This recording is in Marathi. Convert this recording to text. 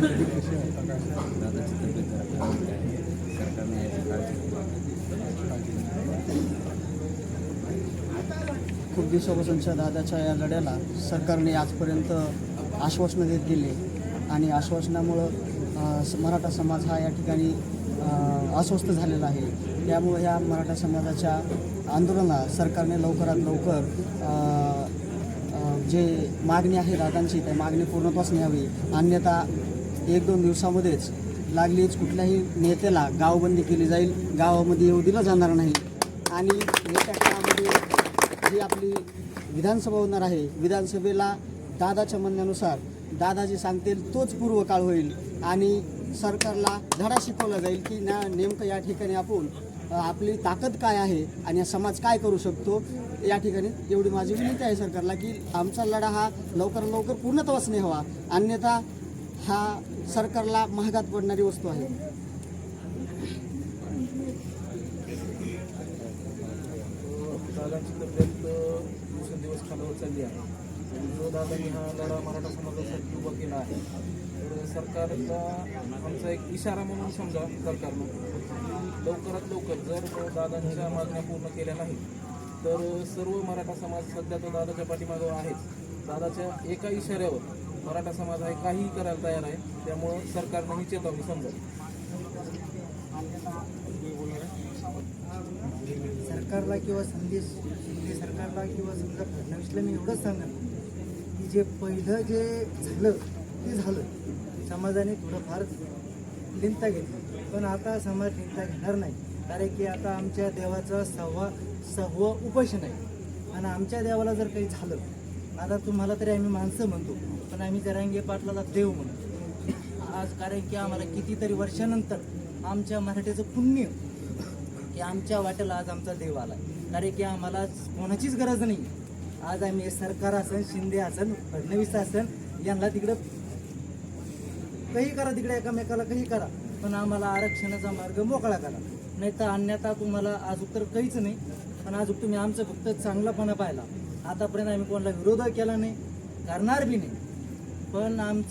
दादाची तब्येत सरकारने याची काळजी खूप दिवसापासूनच्या दादाच्या या लढ्याला सरकारने आजपर्यंत आश्वासनं देत गेले आणि आश्वासनामुळं मराठा समाज हा या ठिकाणी अस्वस्थ झालेला आहे. त्यामुळे ह्या मराठा समाजाच्या आंदोलनाला सरकारने लवकरात लवकर जे मागणी आहे दादांची त्या मागणी पूर्णत्वास न्यावी अन्यथा एक दोन दिवसामध्येच लागलीच कुठल्याही नेत्याला गावबंदी केली जाईल. गावामध्ये येऊ दिलं जाणार नाही. आणि येत्या काळामध्ये जी आपली विधानसभा होणार आहे विधानसभेला दादाच्या म्हणण्यानुसार दादाजी सांगतील तोच पूर्व काळ होईल. आणि सरकारला धडा शिकवला जाईल की ना नेमकं या ठिकाणी आपण आपली ताकद काय आहे आणि समाज काय करू शकतो या ठिकाणी एवढी माझी विनंती आहे सरकारला की आमचा लढा हा लवकरात लवकर पूर्णत्वास नाही हवा अन्यथा हा सरकारला महागात पडणारी वस्तू आहे. दादांची तब्येत दिवसेंदिवस खालावत चालली आहे. आणि जो दादांनी हा लढा मराठा समाजासाठी उभा केला आहे तर सरकारचा आमचा एक इशारा म्हणून समजा सरकारनं लवकरात लवकर जर दादांच्या मागण्या पूर्ण केल्या नाहीत तर सर्व मराठा समाज सध्या तो दादाच्या पाठीमागं आहेच दादाच्या एका इशाऱ्यावर मराठा समाज आहे काहीही करायला तयार आहे त्यामुळं सरकारनं ही चेतावणी समजा सरकारला किंवा संदेश शिंदे सरकारला किंवा समजा फडणवीसला मी एवढंच सांगेन की जे पहिलं जे झालं ते झालं. समाजाने थोडंफार लिंता घेतली. पण आता समाज लिंता घेणार नाही. कारण की आता आमच्या देवाचा सहावा सहावं उपोषण आहे. आणि आमच्या देवाला जर काही झालं आता तुम्हाला तरी आम्ही माणसं म्हणतो पण आम्ही जरांगे पाटलाला देव म्हणतो. आज कारण की आम्हाला कितीतरी वर्षानंतर आमच्या मराठीचं पुण्य की आमच्या वाटेला आज आमचा देव आला कारण की आम्हाला कोणाचीच गरज नाही आज आम्ही सरकार असन शिंदे असन फडणवीस असन यांना तिकडं काही करा तिकडे एकामेकाला काही करा पण आम्हाला आरक्षणाचा मार्ग मोकळा करा. नाही तर अन्यथा तुम्हाला आज उत्तर काहीच नाही. पण आज तुम्ही आमचं फक्त चांगलापणा पाहिला. आतापर्यंत आम्ही कोणाला विरोध केला नाही करणार बी नाही. पण आमचं